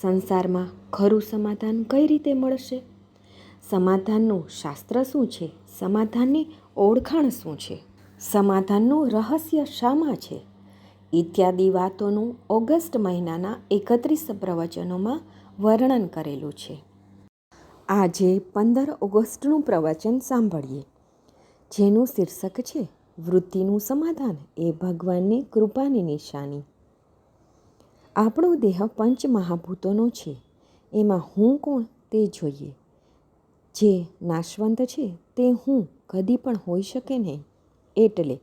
સંસારમાં ખરું સમાધાન કઈ રીતે મળશે? સમાધાનનું શાસ્ત્ર શું છે? સમાધાનની ઓળખાણ શું છે? સમાધાનનું રહસ્ય શામાં છે? ઇત્યાદિ વાતોનું ઓગસ્ટ મહિનાના એકત્રીસ પ્રવચનોમાં વર્ણન કરેલું છે. આજે પંદર ઓગસ્ટનું પ્રવચન સાંભળીએ. જેનું શીર્ષક છે, વૃત્તિનું સમાધાન એ ભગવાનની કૃપાની નિશાની. આપણો દેહ પંચ મહાભૂતોનો છે. એમાં હું કોણ તે જોઈએ. જે નાશવંત છે તે હું કદી પણ હોઈ શકે નહીં. એટલે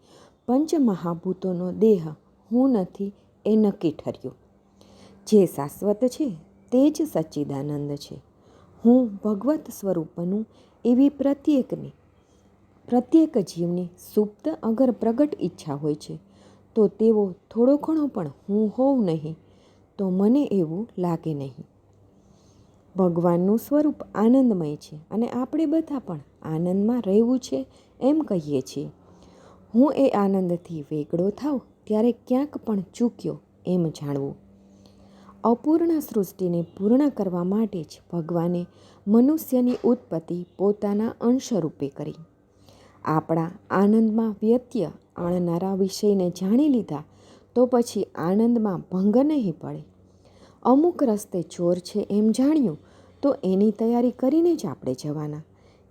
પંચ મહાભૂતોનો દેહ હું નથી એ નક્કી ઠર્યું. જે શાશ્વત છે તે જ સચ્ચિદાનંદ છે. હું ભગવત સ્વરૂપનું એવી પ્રત્યેકની, પ્રત્યેક જીવની સુપ્ત અગર પ્રગટ ઈચ્છા હોય છે, તો તેઓ થોડો ઘણો પણ હું હોઉં નહીં. તો મને એવું લાગે નહીં. ભગવાનનું સ્વરૂપ આનંદમય છે અને આપણે બધા પણ આનંદમાં રહેવું છે એમ કહીએ છીએ. હું એ આનંદથી વેગળો થાવ ત્યારે ક્યાંક પણ ચૂક્યો એમ જાણવું. અપૂર્ણ સૃષ્ટિને પૂર્ણ કરવા માટે જ ભગવાને મનુષ્યની ઉત્પત્તિ પોતાના અંશરૂપે કરી. આપણા આનંદમાં વ્યત્ય આણનારા વિષયને જાણી લીધા તો પછી આનંદમાં ભંગ નહીં પડે. અમુક રસ્તે ચોર છે એમ જાણ્યું, તો એની તૈયારી કરીને જ આપણે જવાના.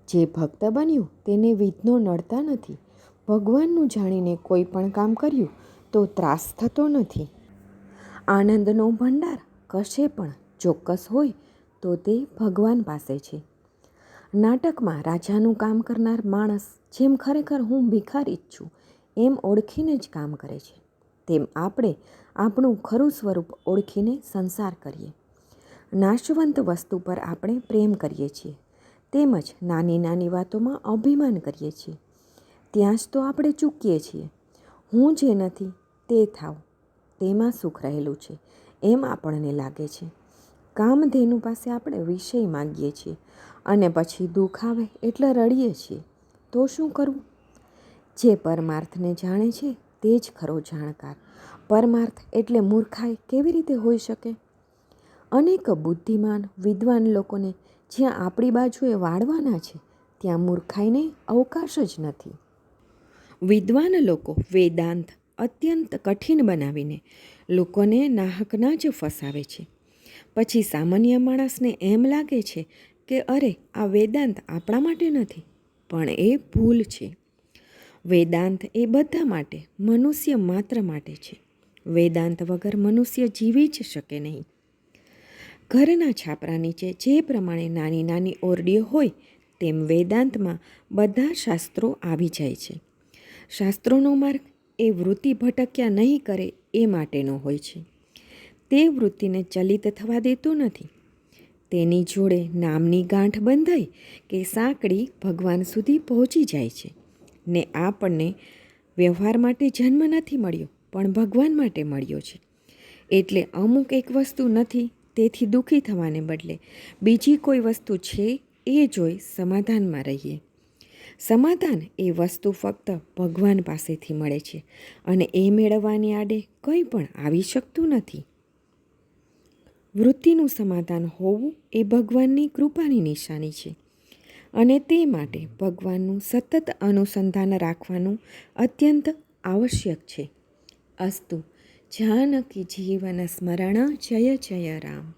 જે ભક્ત બન્યું તેને વિધનો નડતા નથી. ભગવાનનું જાણીને કોઈ પણ કામ કર્યું તો ત્રાસ થતો નથી. આનંદનો ભંડાર કશે પણ ચોક્કસ હોય તો તે ભગવાન પાસે છે. નાટકમાં રાજાનું કામ કરનાર માણસ જેમ ખરેખર હું ભિખારી જ છું, એમ ઓળખીને જ કામ કરે છે. તેમ આપણે આપણું ખરું સ્વરૂપ ઓળખીને સંસાર કરીએ. નાશવંત વસ્તુ પર આપણે પ્રેમ કરીએ છીએ. તેમજ નાની નાની વાતોમાં અભિમાન કરીએ છીએ. ત્યાં જ તો આપણે ચૂકીએ છીએ. હું જે નથી તે થાવ. તેમાં સુખ રહેલું છે. એમ આપણને લાગે છે. કામધેનુ પાસે આપણે વિષય માગીએ છીએ. અને પછી દુઃખ આવે એટલે રડીએ છીએ. તો શું કરવું? જે પરમાર્થને જાણે છે તે જ ખરો જાણકાર. પરમાર્થ એટલે મૂર્ખાઈ કેવી રીતે હોઈ શકે? અનેક બુદ્ધિમાન, વિદ્વાન લોકોને જ્યાં આપણી બાજુએ વાળવાના છે, ત્યાં મૂર્ખાઈને અવકાશ જ નથી. વિદ્વાન લોકો વેદાંત અત્યંત કઠિન બનાવીને લોકોને નાહકના જ ફસાવે છે. પછી સામાન્ય માણસને એમ લાગે છે કે અરે, આ વેદાંત આપણા માટે નથી, પણ એ ભૂલ છે. વેદાંત એ બધા માટે, મનુષ્ય માત્ર માટે છે. વેદાંત વગર મનુષ્ય જીવી જ શકે નહીં. ઘરના છાપરા નીચે જે પ્રમાણે નાની નાની ઓરડીઓ હોય, તેમ વેદાંતમાં બધા શાસ્ત્રો આવી જાય છે. શાસ્ત્રોનો માર્ગ એ વૃત્તિ ભટક્યા નહીં કરે એ માટેનો હોય છે. તે વૃત્તિને ચલિત થવા દેતું નથી. તેની જોડે નામની ગાંઠ બંધાય કે સાંકડી ભગવાન સુધી પહોંચી જાય છે. ને આપણને વ્યવહાર માટે જન્મ નથી મળ્યો, પણ ભગવાન માટે મળ્યો છે. એટલે અમુક એક વસ્તુ નથી, તેથી દુઃખી થવાને બદલે બીજી કોઈ વસ્તુ છે એ જોઈ સમાધાનમાં રહીએ. સમાધાન એ વસ્તુ ફક્ત ભગવાન પાસેથી મળે છે અને એ મેળવવાની આડે કંઈ પણ આવી શકતું નથી. વૃત્તિનું સમાધાન હોવું એ ભગવાનની કૃપાની નિશાની છે. અને તે માટે ભગવાનનું સતત અનુસંધાન રાખવાનું અત્યંત આવશ્યક છે. અસ્તુ, જાનકી જીવન સ્મરણ, જય જય રામ.